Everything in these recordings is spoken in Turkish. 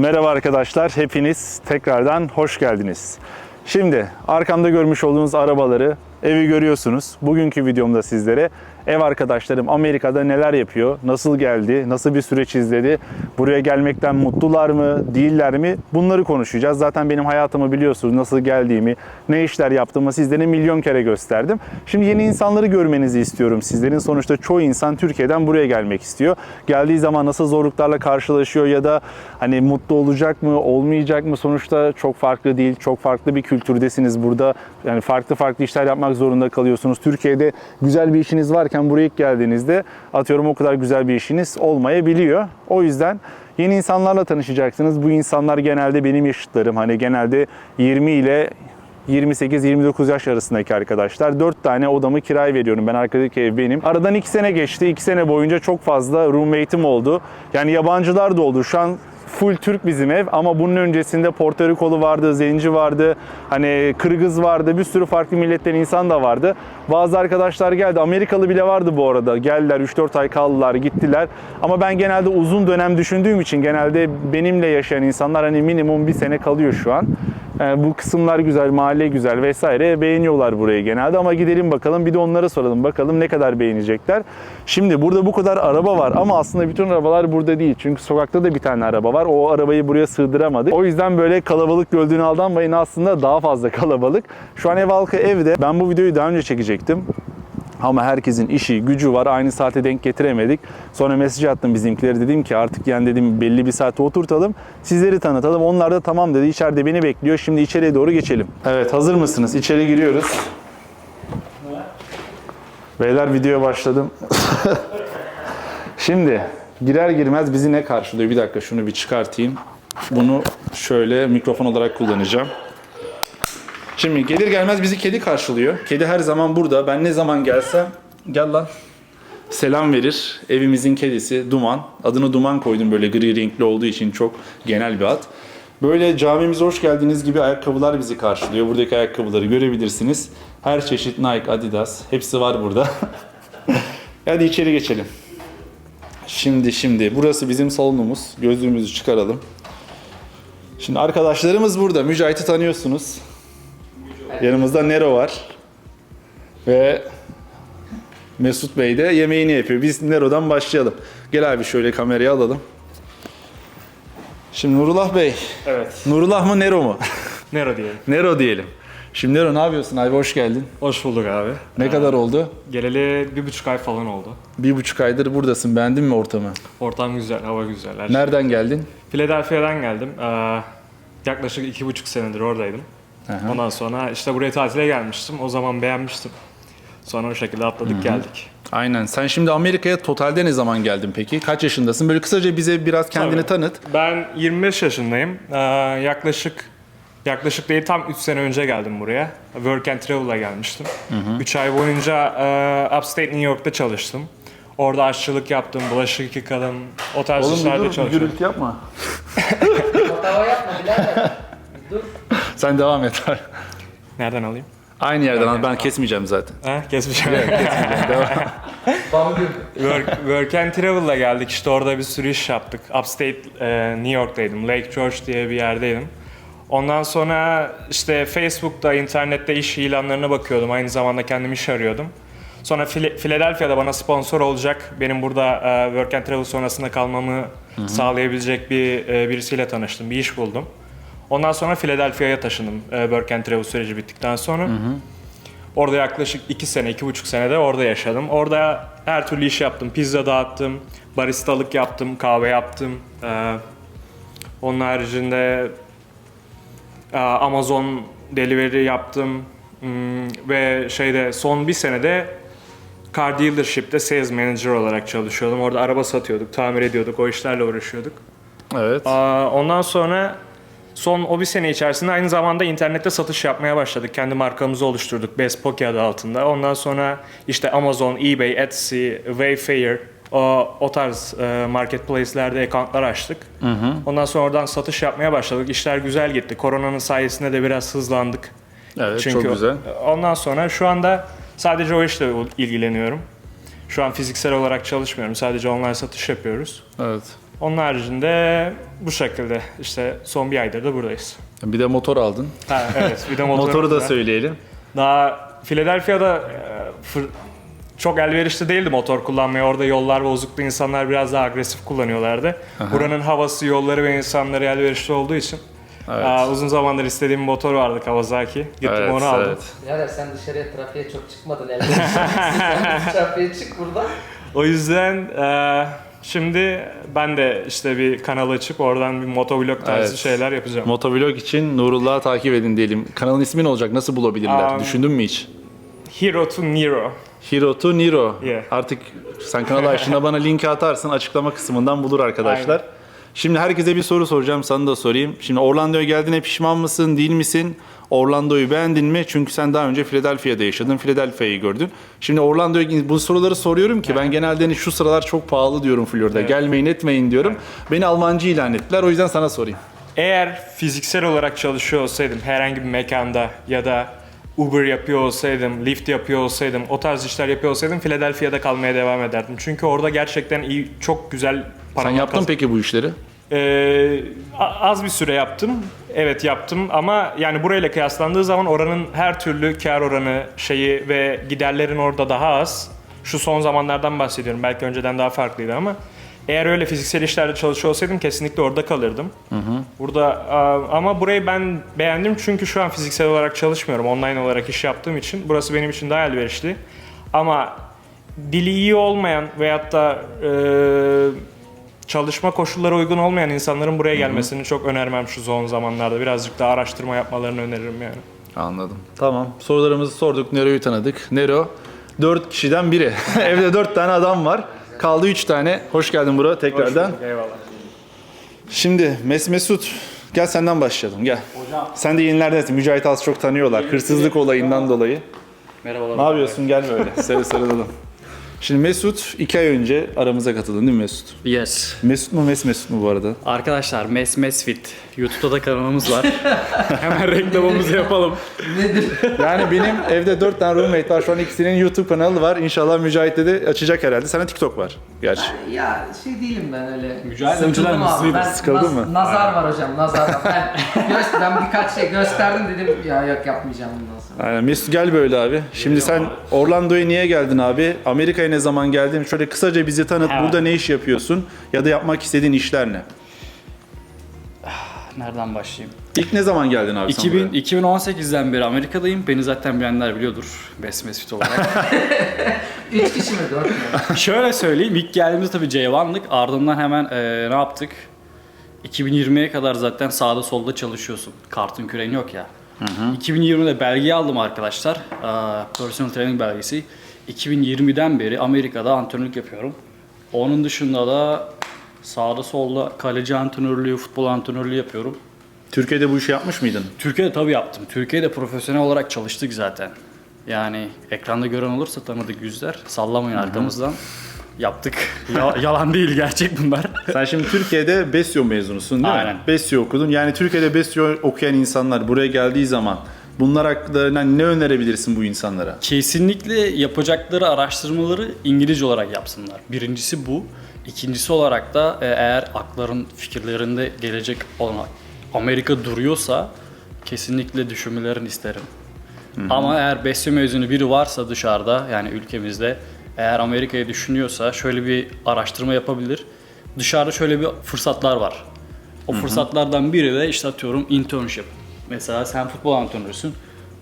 merhaba arkadaşlar. Hepiniz tekrardan hoş geldiniz. Şimdi arkamda görmüş olduğunuz arabaları, evi görüyorsunuz. Bugünkü videomda sizlere ev arkadaşlarım Amerika'da neler yapıyor, nasıl geldi, nasıl bir süreç izledi, buraya gelmekten mutlular mı, değiller mi bunları konuşacağız. Zaten benim hayatımı biliyorsunuz, nasıl geldiğimi, ne işler yaptığımı sizlere milyon kere gösterdim. Şimdi yeni insanları görmenizi istiyorum sizlerin. Sonuçta çoğu insan Türkiye'den buraya gelmek istiyor. Geldiği zaman nasıl zorluklarla karşılaşıyor ya da hani mutlu olacak mı, olmayacak mı? Sonuçta çok farklı değil, çok farklı bir kültürdesiniz burada. Yani farklı farklı işler yapmak zorunda kalıyorsunuz. Türkiye'de güzel bir işiniz varken buraya ilk geldiğinizde atıyorum o kadar güzel bir işiniz olmayabiliyor. O yüzden yeni insanlarla tanışacaksınız. Bu insanlar genelde benim yaşıtlarım. Hani genelde 20 ile 28-29 yaş arasındaki arkadaşlar. 4 tane odamı kiraya veriyorum. Ben arkadaki ev benim. Aradan 2 sene geçti. 2 sene boyunca çok fazla roommate'im oldu. Yani yabancılar da oldu. Şu an full Türk bizim ev ama bunun öncesinde Porto vardı, Zenci vardı, hani Kırgız vardı, bir sürü farklı milletten insan da vardı. Bazı arkadaşlar geldi, Amerikalı bile vardı bu arada. Geldiler 3-4 ay kaldılar, gittiler. Ama ben genelde uzun dönem düşündüğüm için genelde benimle yaşayan insanlar hani minimum bir sene kalıyor şu an. Yani bu kısımlar güzel, mahalle güzel vesaire beğeniyorlar burayı genelde ama gidelim bakalım bir de onlara soralım bakalım ne kadar beğenecekler. Şimdi burada bu kadar araba var ama aslında bütün arabalar burada değil. Çünkü sokakta da bir tane araba var. O arabayı buraya sığdıramadık. O yüzden böyle kalabalık gördüğünü aldanmayın aslında daha fazla kalabalık. Şu an ev halkı evde. Ben bu videoyu daha önce çekecektim. Ama herkesin işi, gücü var. Aynı saate denk getiremedik. Sonra mesaj attım bizimkileri. Dedim ki artık yani dedim belli bir saate oturtalım. Sizleri tanıtalım. Onlar da tamam dedi. İçeride beni bekliyor. Şimdi içeriye doğru geçelim. Evet hazır mısınız? İçeri giriyoruz. Beyler videoya başladım. Şimdi girer girmez bizi ne karşılıyor? Bir dakika şunu bir çıkartayım. Bunu şöyle mikrofon olarak kullanacağım. Şimdi gelir gelmez bizi kedi karşılıyor. Kedi her zaman burada. Ben ne zaman gelsem gel lan. Selam verir. Evimizin kedisi Duman. Adını Duman koydum böyle gri renkli olduğu için çok genel bir ad. Böyle camimize hoş geldiniz gibi ayakkabılar bizi karşılıyor. Buradaki ayakkabıları görebilirsiniz. Her çeşit Nike, Adidas hepsi var burada. Hadi içeri geçelim. Şimdi şimdi burası bizim salonumuz. Gözlüğümüzü çıkaralım. Şimdi arkadaşlarımız burada. Mücahit'i tanıyorsunuz. Yanımızda Nero var. Ve Mesut Bey de yemeğini yapıyor. Biz Nero'dan başlayalım. Gel abi şöyle kamerayı alalım. Şimdi Nurullah Bey. Evet. Nurullah mı Nero mu? Nero diyelim. Nero diyelim. Şimdi Nero ne yapıyorsun abi? Hoş geldin. Hoş bulduk abi. Ne kadar oldu? Geleli bir buçuk ay falan oldu. Bir buçuk aydır buradasın. Beğendin mi ortamı? Ortam güzel, hava güzel. Her şey. Nereden geldin? Philadelphia'dan geldim. Ee, yaklaşık iki buçuk senedir oradaydım. Aha. Ondan sonra işte buraya tatile gelmiştim. O zaman beğenmiştim. Sonra o şekilde atladık geldik. Aynen. Sen şimdi Amerika'ya totalde ne zaman geldin peki? Kaç yaşındasın? Böyle kısaca bize biraz kendini Tabii. tanıt. Ben 25 yaşındayım. Ee, yaklaşık yaklaşık değil tam 3 sene önce geldim buraya. Work and Travel'la gelmiştim. 3 ay boyunca e, Upstate New York'ta çalıştım. Orada aşçılık yaptım, bulaşık yıkadım, o tarz Oğlum işlerde dur, çalıştım. gürültü yapma. Hava yapma birader. Dur. Sen devam et. Nereden alayım? Aynı yerden al. Ben kesmeyeceğim zaten. Ha, kesmişim. Güldü. work, work and Travel'la geldik. İşte orada bir sürü iş yaptık. Upstate e, New York'taydım. Lake George diye bir yerdeydim. Ondan sonra işte Facebook'ta, internette iş ilanlarına bakıyordum. Aynı zamanda kendim iş arıyordum. Sonra Phila- Philadelphia'da bana sponsor olacak, benim burada e, Work and Travel sonrasında kalmamı sağlayabilecek bir e, birisiyle tanıştım, bir iş buldum. Ondan sonra Philadelphia'ya taşındım e, Work and Travel süreci bittikten sonra. Orada yaklaşık 2 sene, iki buçuk senede orada yaşadım. Orada her türlü iş yaptım. Pizza dağıttım, baristalık yaptım, kahve yaptım. Ee, onun haricinde e, Amazon delivery yaptım. Hmm, ve şeyde son bir senede car dealership'te sales manager olarak çalışıyordum. Orada araba satıyorduk, tamir ediyorduk, o işlerle uğraşıyorduk. Evet. Aa, Ondan sonra son o bir sene içerisinde aynı zamanda internette satış yapmaya başladık. Kendi markamızı oluşturduk Bespoke adı altında. Ondan sonra işte Amazon, eBay, Etsy, Wayfair o, o tarz e, marketplace'lerde accountlar açtık. Ondan sonra oradan satış yapmaya başladık. İşler güzel gitti. Koronanın sayesinde de biraz hızlandık. Evet Çünkü çok güzel. ondan sonra şu anda sadece o işle ilgileniyorum. Şu an fiziksel olarak çalışmıyorum. Sadece online satış yapıyoruz. Evet. Onun haricinde bu şekilde işte son bir aydır da buradayız. Bir de motor aldın. Ha, evet bir de motorumuz Motoru da söyleyelim. Daha Philadelphia'da e, fır- çok elverişli değildi motor kullanmaya. Orada yollar bozuktu. insanlar biraz daha agresif kullanıyorlardı. Buranın havası, yolları ve insanları elverişli olduğu için Evet. aa, uzun zamandır istediğim bir motor vardı Kawasaki. Gittim evet, onu aldım. evet. Birader sen dışarıya trafiğe çok çıkmadın elde. sen trafiğe çık buradan. O yüzden e, şimdi ben de işte bir kanal açıp oradan bir motovlog tarzı Evet. şeyler yapacağım. Motovlog için Nurullah'ı takip edin diyelim. Kanalın ismi ne olacak? Nasıl bulabilirler? Um, Düşündün mü hiç? Hero to Nero. Hero to Nero. Yeah. Artık sen kanalı açtığında bana linki atarsın. Açıklama kısmından bulur arkadaşlar. Şimdi herkese bir soru soracağım. Sana da sorayım. Şimdi Orlando'ya geldiğine pişman mısın? Değil misin? Orlando'yu beğendin mi? Çünkü sen daha önce Philadelphia'da yaşadın. Philadelphia'yı gördün. Şimdi Orlando'ya bu soruları soruyorum ki ben genelde hani şu sıralar çok pahalı diyorum Florida. Gelmeyin etmeyin diyorum. Beni Almancı ilan ettiler. O yüzden sana sorayım. Eğer fiziksel olarak çalışıyor olsaydım herhangi bir mekanda ya da Uber yapıyor olsaydım, Lyft yapıyor olsaydım, o tarz işler yapıyor olsaydım Philadelphia'da kalmaya devam ederdim. Çünkü orada gerçekten iyi, çok güzel para Sen yaptın peki bu işleri? Ee, az bir süre yaptım. Evet yaptım ama yani burayla kıyaslandığı zaman oranın her türlü kar oranı şeyi ve giderlerin orada daha az. Şu son zamanlardan bahsediyorum. Belki önceden daha farklıydı ama eğer öyle fiziksel işlerde çalışıyor olsaydım kesinlikle orada kalırdım. Burada a- ama burayı ben beğendim çünkü şu an fiziksel olarak çalışmıyorum. Online olarak iş yaptığım için burası benim için daha elverişli. Ama dili iyi olmayan veyahut da e, çalışma koşulları uygun olmayan insanların buraya gelmesini çok önermem şu son zamanlarda. Birazcık daha araştırma yapmalarını öneririm yani. Anladım. Tamam. Sorularımızı sorduk. Nero'yu tanıdık. Nero 4 kişiden biri. Evde 4 tane adam var. Kaldı 3 tane. Hoş geldin buraya tekrardan. Eyvallah. Şimdi Mes Mesut gel senden başlayalım gel. Sen de yenilerdensin. Mücahit az çok tanıyorlar. Hırsızlık olayından dolayı. Merhabalar. Ne yapıyorsun? Gel böyle. Sarı sarılalım. Şimdi Mesut 2 ay önce aramıza katıldın değil mi Mesut? Yes. Mesut mu Mes Mesut mu bu arada? Arkadaşlar Mes Mesfit. YouTube'da da kanalımız var. Hemen reklamımızı yapalım. Nedir? Yani benim evde 4 tane roommate var. Şu an ikisinin YouTube kanalı var. İnşallah Mücahit'te de açacak herhalde. Sana TikTok var. Gerçi. ya şey değilim ben öyle. Sıkıldım önceden abi. Ben Sıkıldın naz- mı? Nazar var hocam nazar var. Ben, göz, ben birkaç şey gösterdim dedim ya yok yapmayacağım bundan sonra. Aynen. Mesut gel böyle abi. Şimdi sen Orlando'ya niye geldin abi? Amerika'ya ne zaman geldin? Şöyle kısaca bizi tanıt. Evet. Burada ne iş yapıyorsun? Ya da yapmak istediğin işler ne? Nereden başlayayım? İlk ne zaman geldin abi sen 2000, buraya? 2018'den beri Amerika'dayım. Beni zaten bilenler biliyordur. Mes Mesfit olarak. Üç kişi mi dört mü? Şöyle söyleyeyim. ilk geldiğimizde tabii C1'lık. Ardından hemen eee, ne yaptık? 2020'ye kadar zaten sağda solda çalışıyorsun. Kartın küreğin yok ya. 2020'de belgeyi aldım arkadaşlar. Eee, Personal training belgesi. 2020'den beri Amerika'da antrenörlük yapıyorum. Onun dışında da sağda solda kaleci antrenörlüğü, futbol antrenörlüğü yapıyorum. Türkiye'de bu işi yapmış mıydın? Türkiye'de tabii yaptım. Türkiye'de profesyonel olarak çalıştık zaten. Yani ekranda gören olursa tanıdık yüzler. Sallamayın arkamızdan. Yaptık. Ya- yalan değil gerçek bunlar. Sen şimdi Türkiye'de Besyo mezunusun değil mi? Aynen. Besyo okudun. Yani Türkiye'de Besyo okuyan insanlar buraya geldiği zaman bunlar hakkında ne- ne önerebilirsin bu insanlara? Kesinlikle yapacakları araştırmaları İngilizce olarak yapsınlar. Birincisi bu. İkincisi olarak da e, eğer akların fikirlerinde gelecek olan Amerika duruyorsa kesinlikle düşünmelerini isterim. Ama eğer Besyo mezunu biri varsa dışarıda yani ülkemizde eğer Amerika'yı düşünüyorsa şöyle bir araştırma yapabilir. Dışarıda şöyle bir fırsatlar var. O fırsatlardan biri de işte atıyorum internship. Mesela sen futbol antrenörüsün.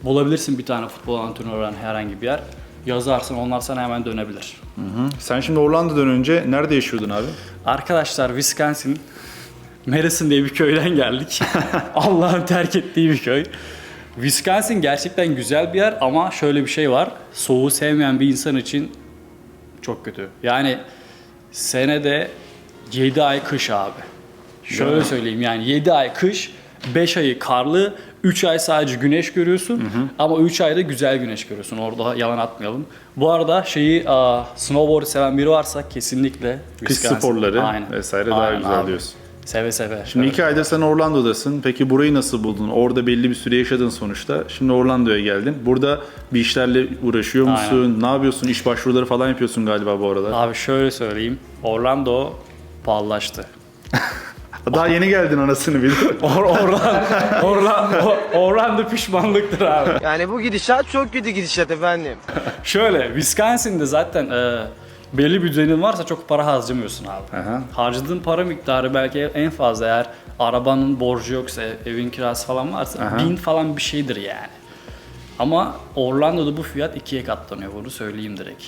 Bulabilirsin bir tane futbol antrenörü olan herhangi bir yer. Yazarsın onlar sana hemen dönebilir. Sen şimdi Orlando'dan önce nerede yaşıyordun abi? Arkadaşlar Wisconsin, Madison diye bir köyden geldik. Allah'ın terk ettiği bir köy. Wisconsin gerçekten güzel bir yer ama şöyle bir şey var. Soğuğu sevmeyen bir insan için çok kötü. Yani senede 7 ay kış abi. Şöyle söyleyeyim yani 7 ay kış, 5 ayı karlı, 3 ay sadece güneş görüyorsun ama 3 ayda güzel güneş görüyorsun. Orada yalan atmayalım. Bu arada şeyi aa, snowboard seven biri varsa kesinlikle Kış sporları Aynen. vesaire daha Aynen güzel abi. diyorsun. Seve seve. Şimdi iki aydır sen Orlando'dasın. Peki burayı nasıl buldun? Orada belli bir süre yaşadın sonuçta. Şimdi Orlando'ya geldin. Burada bir işlerle uğraşıyor musun? Ne yapıyorsun? İş başvuruları falan yapıyorsun galiba bu arada. Abi şöyle söyleyeyim. Orlando pahalılaştı. Daha yeni geldin anasını bil. Or Orlando, Orlando, Orlando pişmanlıktır abi. Yani bu gidişat çok kötü gidişat efendim. Şöyle, Wisconsin'de zaten e, belli bir düzenin varsa çok para harcamıyorsun abi. Aha. Harcadığın para miktarı belki en fazla eğer arabanın borcu yoksa, evin kirası falan varsa Aha. bin falan bir şeydir yani. Ama Orlando'da bu fiyat ikiye katlanıyor bunu söyleyeyim direkt.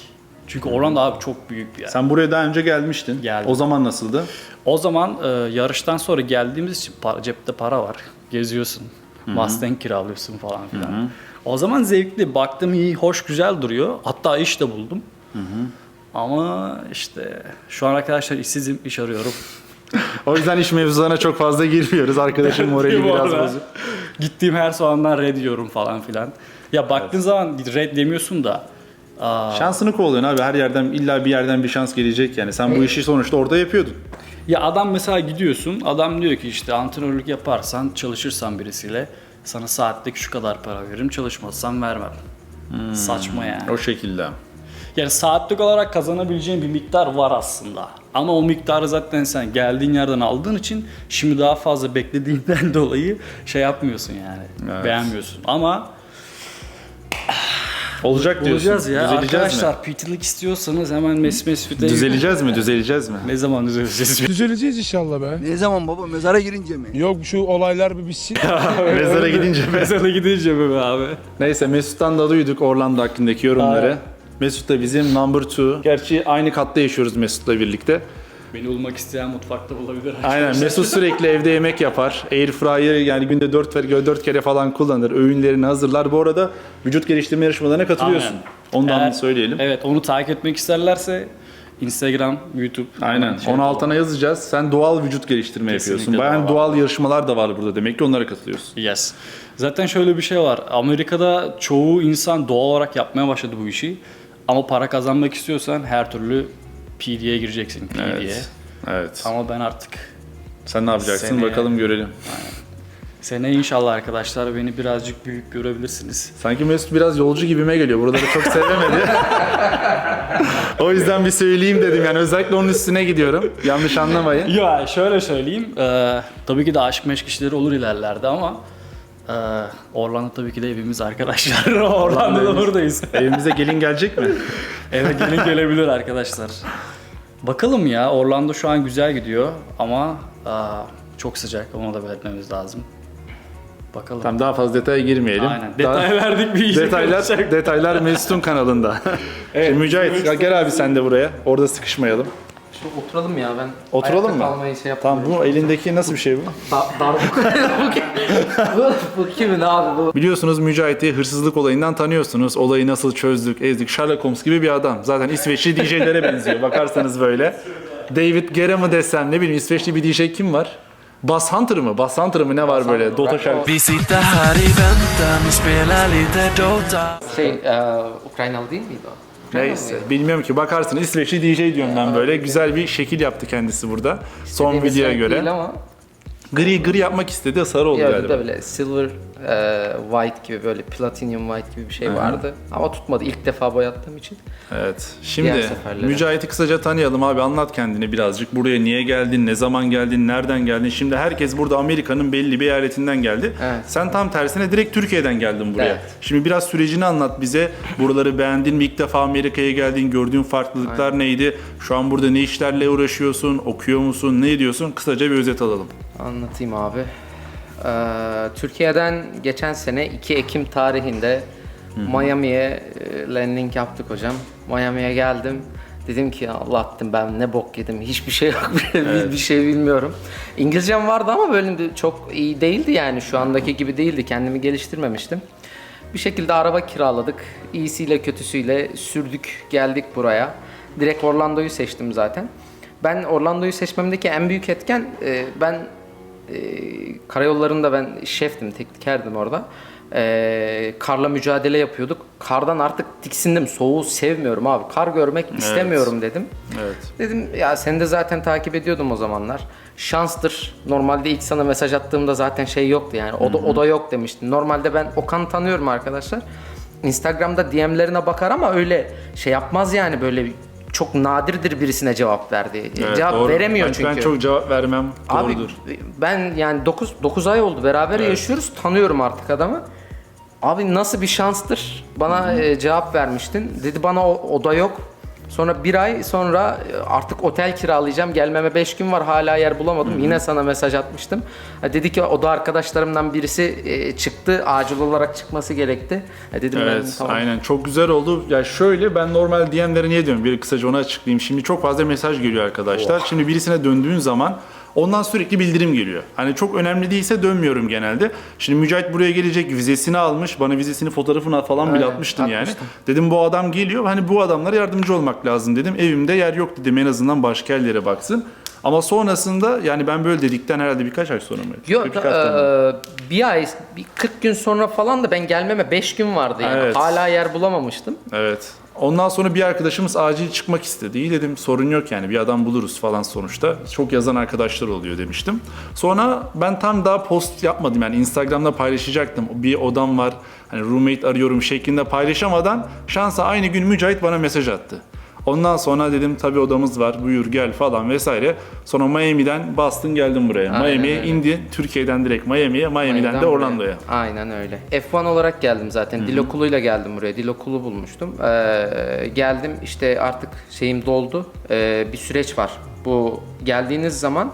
Çünkü Orlando abi çok büyük bir yer. Sen buraya daha önce gelmiştin. Geldim. O zaman nasıldı? O zaman e, yarıştan sonra geldiğimiz için para, cepte para var. Geziyorsun. Mustang kiralıyorsun falan filan. O zaman zevkli. Baktım iyi, hoş, güzel duruyor. Hatta iş de buldum. Ama işte şu an arkadaşlar işsizim, iş arıyorum. O yüzden iş mevzularına çok fazla girmiyoruz. Arkadaşım morali biraz bozuk. Gittiğim her soğandan red diyorum falan filan. Ya baktığın zaman red demiyorsun da aa, Şansını kovalıyorsun abi. Her yerden illa bir yerden bir şans gelecek yani. Sen bu işi sonuçta orada yapıyordun. Ya adam mesela gidiyorsun, adam diyor ki işte antrenörlük yaparsan, çalışırsan birisiyle sana saatte şu kadar para veririm, çalışmazsan vermem. Saçma yani. O şekilde. Yani saatlik olarak kazanabileceğin bir miktar var aslında. Ama o miktarı zaten sen geldiğin yerden aldığın için şimdi daha fazla beklediğinden dolayı şey yapmıyorsun yani. Evet. Beğenmiyorsun. Ama Olacak diyorsun. bulacağız ya. Düzeleceğiz mi? Arkadaşlar PT'lik istiyorsanız hemen Mes Mesfit'e Düzeleceğiz mi? Düzeleceğiz mi? Ne zaman düzeleceğiz? Düzeleceğiz inşallah be. Ne zaman baba mezara girince mi? Yok şu olaylar bir bitsin. Mezara gidince mi? Mezara gidince mi be abi? Neyse Mesut'tan da duyduk Orlando hakkındaki yorumları. Mesut da bizim number two. Gerçi aynı katta yaşıyoruz Mesut'la birlikte. Beni bulmak isteyen mutfakta bulabilir. Aynen Mesut sürekli evde yemek yapar. Airfryer'ı yani günde 4 kere, 4 kere falan kullanır. Öğünlerini hazırlar. Bu arada vücut geliştirme yarışmalarına katılıyorsun. Aynen. Ondan Eğer- söyleyelim. Evet onu takip etmek isterlerse Instagram, YouTube. Aynen. şey Onu altına yazacağız. Sen doğal vücut geliştirme Kesinlikle yapıyorsun. Bayağı doğal. doğal yarışmalar da var burada. Demek ki onlara katılıyorsun. Yes. Zaten şöyle bir şey var. Amerika'da çoğu insan doğal olarak yapmaya başladı bu işi. Ama para kazanmak istiyorsan her türlü PD'ye gireceksin. PD'ye. Evet. Evet. Ama ben artık Sen ne yapacaksın? Seneye- Bakalım görelim. sene inşallah arkadaşlar beni birazcık büyük görebilirsiniz. Sanki Mesut biraz yolcu gibime geliyor. Buraları çok sevemedi. o yüzden bir söyleyeyim dedim. Yani özellikle onun üstüne gidiyorum. Yanlış anlamayın. Ya şöyle söyleyeyim. eee, tabii ki de aşk meşk işleri olur ilerlerde ama eee, Orlando tabii ki de evimiz arkadaşlar. Orlando'da buradayız. Evimize gelin gelecek mi? Eve gelin gelebilir arkadaşlar. Bakalım ya Orlando şu an güzel gidiyor ama aa, çok sıcak onu da belirtmemiz lazım. Bakalım. Tamam daha fazla detaya girmeyelim. Aynen. Daha- Detay verdik bir iyice detaylar detaylar Mesut'un kanalında. Şimdi Mücahit gel abi sen de buraya. Orada sıkışmayalım. Şu oturalım ya ben. Oturalım ayakta mı? kalmayı şey Tamam bu elindeki nasıl bir şey bu? Da, darbuka. bu, kim- bu, bu kimin abi bu? Biliyorsunuz Mücahit'i hırsızlık olayından tanıyorsunuz. Olayı nasıl çözdük, ezdik. Sherlock Holmes gibi bir adam. Zaten İsveçli DJ'lere benziyor. Bakarsanız böyle. David Guerra mı desem ne bileyim İsveçli bir DJ kim var? Bass Hunter mı? Bass Hunter mı ne var böyle? Dota şarkısı. Vi sitter här i väntan och spelar lite Dota Şey, e, Ukraynalı değil miydi o? Neyse bilmiyorum ki bakarsın İsveçli DJ diyorum ben böyle. Güzel bir şekil yaptı kendisi burada. Son videoya göre. Değil ama Gri gri yapmak istedi sarı oldu ya galiba. de böyle silver e, white gibi böyle platinum white gibi bir şey vardı. Ama tutmadı ilk defa boyattığım için. Evet. Şimdi. Mücahit'i kısaca tanıyalım abi. Anlat kendini birazcık. Buraya niye geldin? Ne zaman geldin? Nereden geldin? Şimdi herkes burada Amerika'nın belli bir eyaletinden geldi. Evet. Sen tam tersine direkt Türkiye'den geldin buraya. Evet. Şimdi biraz sürecini anlat bize. Buraları beğendin mi? İlk defa Amerika'ya geldin. Gördüğün farklılıklar neydi? Şu an burada ne işlerle uğraşıyorsun? Okuyor musun? Ne ediyorsun? Kısaca bir özet alalım. Anlatayım abi. Ee, Türkiye'den geçen sene 2 Ekim tarihinde Miami'ye e, landing yaptık hocam. Miami'ye geldim. Dedim ki Allah dedim ben ne bok yedim. Hiçbir şey yok. bir, bir şey bilmiyorum. İngilizcem vardı ama böyle de çok iyi değildi yani. Şu andaki gibi değildi. Kendimi geliştirmemiştim. Bir şekilde araba kiraladık. İyisiyle kötüsüyle sürdük geldik buraya. Direkt Orlando'yu seçtim zaten. Ben Orlando'yu seçmemdeki en büyük etken e, ben e, karayollarında ben şeftim, teknikerdim orada. E, karla mücadele yapıyorduk. Kardan artık tiksindim. Soğuğu sevmiyorum abi. Kar görmek istemiyorum dedim. Evet. Dedim ya seni de zaten takip ediyordum o zamanlar. Şanstır. Normalde ilk sana mesaj attığımda zaten şey yoktu yani. O da, o da yok demiştin. Normalde ben Okan'ı tanıyorum arkadaşlar. Instagram'da DM'lerine bakar ama öyle şey yapmaz yani böyle çok nadirdir birisine cevap verdi. Evet, cevap doğru. veremiyor ben, çünkü. Ben çok cevap vermem. Abi Doğrudur. ben yani 9 9 ay oldu beraber yaşıyoruz. Tanıyorum artık adamı. Abi nasıl bir şanstır? Bana e, cevap vermiştin. Dedi bana o, oda yok. Sonra bir ay sonra e, artık otel kiralayacağım. Gelmeme 5 gün var hala yer bulamadım. Yine sana mesaj atmıştım. Ha, dedi ki oda arkadaşlarımdan birisi e, çıktı. Acil olarak çıkması gerekti. Dedim ben Evet, tamam. aynen. Çok güzel oldu. Ya şöyle ben normal DM'lere niye diyorum? Bir kısaca onu açıklayayım. Şimdi çok fazla mesaj geliyor arkadaşlar. Şimdi birisine döndüğün zaman ondan sürekli bildirim geliyor. Hani çok önemli değilse dönmüyorum genelde. Şimdi Mücahit buraya gelecek, vizesini almış. Bana vizesini fotoğrafını falan bile Aynen, atmıştın yani. atmıştım. Dedim bu adam geliyor. Hani bu adamlara yardımcı olmak lazım dedim. Evimde yer yok dedim. En azından başka yerlere baksın. Ama sonrasında yani ben böyle dedikten herhalde birkaç ay sonra mı? Yok Birkaç hafta mı? e, bir ay, bir 40 gün sonra falan da ben gelmeme 5 gün vardı yani. Evet. Hala yer bulamamıştım. Evet. Ondan sonra bir arkadaşımız acil çıkmak istedi. İyi dedim sorun yok yani bir adam buluruz falan sonuçta. Çok yazan arkadaşlar oluyor demiştim. Sonra ben tam daha post yapmadım yani Instagram'da paylaşacaktım. Bir odam var hani roommate arıyorum şeklinde paylaşamadan şansa aynı gün Mücahit bana mesaj attı. Ondan sonra dedim tabii odamız var buyur gel falan vesaire. Sonra Miami'den bastın geldim buraya. Aynen Miami'ye öyle. indi. Türkiye'den direkt Miami'ye, Miami'den Miami'den de buraya. Orlando'ya. Aynen öyle. F1 olarak geldim zaten. Dil okuluyla geldim buraya. Dil okulu bulmuştum. Ee, geldim işte artık şeyim doldu. Ee, bir süreç var. Bu geldiğiniz zaman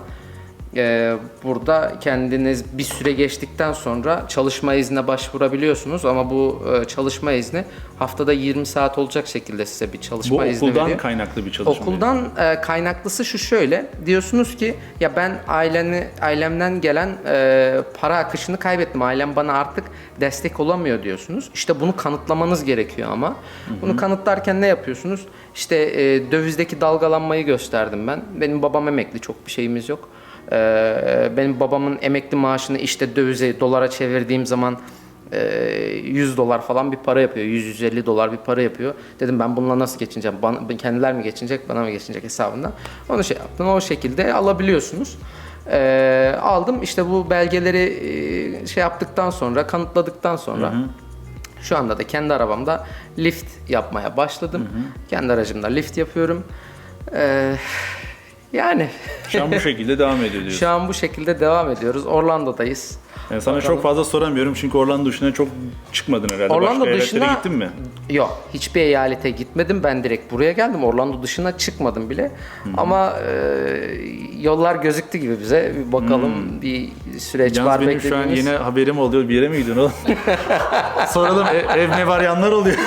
e, burada kendiniz bir süre geçtikten sonra çalışma iznine başvurabiliyorsunuz ama bu e, çalışma izni haftada 20 saat olacak şekilde size bir çalışma Bu izni okuldan veriyor. kaynaklı bir çalışma. Okuldan e, kaynaklısı şu şöyle. Diyorsunuz ki ya ben aileni ailemden gelen e, para akışını kaybettim. Ailem bana artık destek olamıyor diyorsunuz. İşte bunu kanıtlamanız gerekiyor ama. Bunu kanıtlarken ne yapıyorsunuz? İşte e, dövizdeki dalgalanmayı gösterdim ben. Benim babam emekli, çok bir şeyimiz yok. E, benim babamın emekli maaşını işte dövize, dolara çevirdiğim zaman e, 100 dolar falan bir para yapıyor. 100-150 dolar bir para yapıyor. Dedim ben bununla nasıl geçineceğim? Bana, kendiler mi geçinecek, bana mı geçinecek hesabından. Onu şey yaptım. O şekilde alabiliyorsunuz. E, aldım. İşte bu belgeleri e, şey yaptıktan sonra, kanıtladıktan sonra şu anda da kendi arabamda lift yapmaya başladım. Kendi aracımda lift yapıyorum. E, yani Şu an bu şekilde devam ediyor diyorsun. şu an bu şekilde devam ediyoruz. Orlando'dayız. Yani sana Bakalım. çok fazla soramıyorum çünkü Orlando dışına çok çıkmadın herhalde. Orlando Başka dışına gittin mi? Yok, hiçbir eyalete gitmedim. Ben direkt buraya geldim. Orlando dışına çıkmadım bile. Ama e, yollar gözüktü gibi bize. Bir bakalım bir süreç Yalnız var benim şu an yine haberim oluyor. Bir yere mi gidiyorsun oğlum? Soralım ev, ev ne var yanlar oluyor.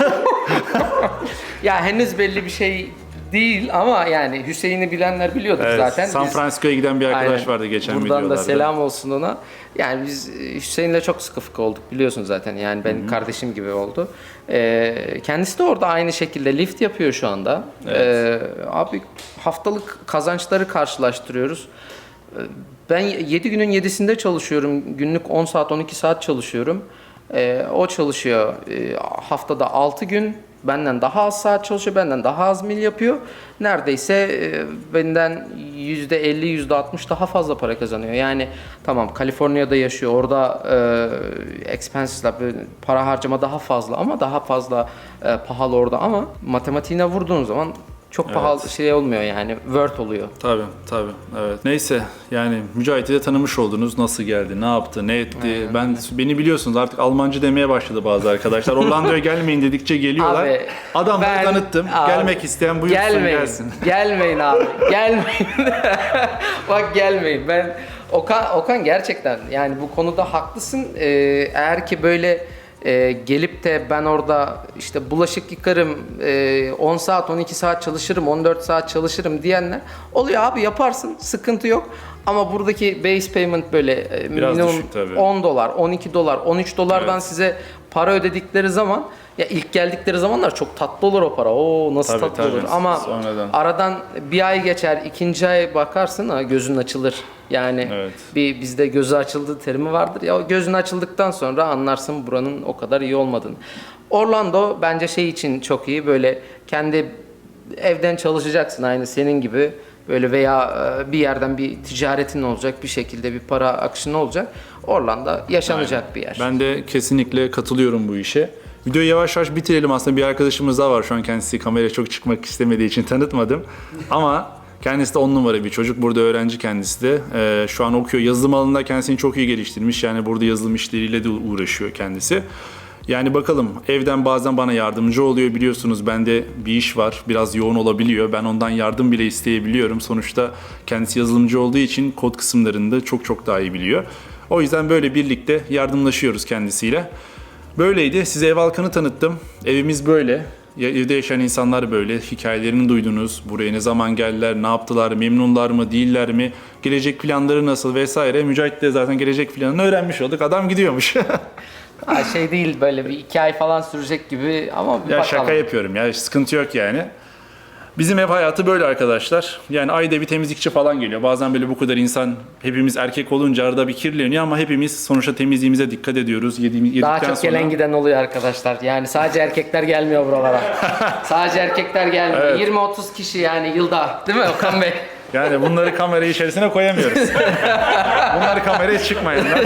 Ya henüz belli bir şey değil ama yani Hüseyin'i bilenler biliyordur Evet, zaten. San Biz- Francisco'ya giden bir arkadaş Aynen. vardı geçen Buradan videolarda. da selam olsun ona. Yani biz e, Hüseyin'le çok sıkı fıkı olduk biliyorsun zaten. Yani benim kardeşim gibi oldu. Ee, kendisi de orada aynı şekilde lift yapıyor şu anda. Ee, abi haftalık kazançları karşılaştırıyoruz. Ee, Ben 7 günün 7'sinde çalışıyorum. Günlük 10 saat 12 saat çalışıyorum. Ee, o çalışıyor e, haftada 6 gün. Benden daha az saat çalışıyor, benden daha az mil yapıyor. Neredeyse e, benden %50, %60 daha fazla para kazanıyor. Yani tamam Kaliforniya'da yaşıyor, orada e, expenses'ler, böyle para harcama daha fazla ama daha fazla e, pahalı orada ama matematiğine vurduğun zaman çok pahalı şey olmuyor yani, word oluyor. Tabii tabii evet. Neyse yani Mücahit'i de tanımış oldunuz. Nasıl geldi, ne yaptı, ne etti. Ben beni biliyorsunuz artık Almancı demeye başladı bazı arkadaşlar. Orlando'ya gelmeyin dedikçe geliyorlar. Abi, Adamları ben- tanıttım. abi, Gelmek isteyen buyursun gelmeyin. gelsin. Gelmeyin abi. Gelmeyin. Bak gelmeyin. Ben Okan Okan gerçekten yani bu konuda haklısın. Ee, eğer ki böyle e, gelip de ben orada işte bulaşık yıkarım, e, 10 saat 12 saat çalışırım, 14 saat çalışırım diyenler oluyor abi yaparsın sıkıntı yok. Ama buradaki base payment böyle e, Biraz minimum düşük tabii. 10 dolar, 12 dolar, 13 dolardan Evet. size para ödedikleri zaman ya ilk geldikleri zamanlar çok tatlı olur o para. Oo nasıl Tabii, tatlı tabii. olur. Ama Sonradan. aradan bir ay geçer, ikinci ay bakarsın ha gözün açılır. Yani Evet. bir bizde gözü açıldı terimi vardır. Ya o gözün açıldıktan sonra anlarsın buranın o kadar iyi olmadığını. Orlando bence şey için çok iyi. Böyle kendi evden çalışacaksın aynı senin gibi. Böyle veya e, bir yerden bir ticaretin olacak, bir şekilde bir para akışın olacak. Orlando yaşanacak bir yer. Ben de kesinlikle katılıyorum bu işe. Videoyu yavaş yavaş bitirelim. Aslında bir arkadaşımız daha var şu an kendisi kameraya çok çıkmak istemediği için tanıtmadım. Ama kendisi de on numara bir çocuk. Burada öğrenci kendisi de. Ee, şu an okuyor. Yazılım alanında kendisini çok iyi geliştirmiş. Yani burada yazılım işleriyle de uğraşıyor kendisi. Yani bakalım evden bazen bana yardımcı oluyor biliyorsunuz bende bir iş var biraz yoğun olabiliyor ben ondan yardım bile isteyebiliyorum sonuçta kendisi yazılımcı olduğu için kod kısımlarında çok çok daha iyi biliyor. O yüzden böyle birlikte yardımlaşıyoruz kendisiyle. Böyleydi size ev halkını tanıttım evimiz böyle Ya- evde yaşayan insanlar böyle hikayelerini duydunuz buraya ne zaman geldiler ne yaptılar memnunlar mı değiller mi gelecek planları nasıl vesaire Mücahit de zaten gelecek planını öğrenmiş olduk adam gidiyormuş. Ha, şey değil böyle bir iki ay falan sürecek gibi ama bir Ya bakalım. şaka yapıyorum ya sıkıntı yok yani. Bizim ev hayatı böyle arkadaşlar. Yani ayda bir temizlikçi falan geliyor. Bazen böyle bu kadar insan hepimiz erkek olunca arada bir kirleniyor ama hepimiz sonuçta temizliğimize dikkat ediyoruz. Yediğimiz, yedikten Daha çok sonra... gelen giden oluyor arkadaşlar. Yani sadece erkekler gelmiyor buralara. sadece erkekler gelmiyor. 20-30 kişi yani yılda. Değil mi Okan Bey? Yani bunları kamera içerisine koyamıyoruz. Bunlar kameraya çıkmayanlar.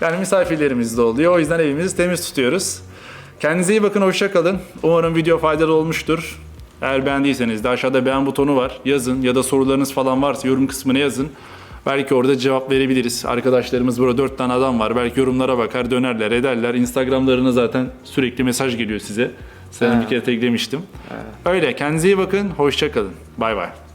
yani misafirlerimiz de oluyor. O yüzden evimizi temiz tutuyoruz. Kendinize iyi bakın, hoşça kalın. Umarım video faydalı olmuştur. Eğer beğendiyseniz de aşağıda beğen butonu var. Yazın ya da sorularınız falan varsa yorum kısmına yazın. Belki orada cevap verebiliriz. Arkadaşlarımız burada dört tane adam var. Belki yorumlara bakar, dönerler, ederler. Instagramlarına zaten sürekli mesaj geliyor size. Sana bir kere teklemiştim. Öyle. Kendinize iyi bakın. Hoşça kalın. Bay bay.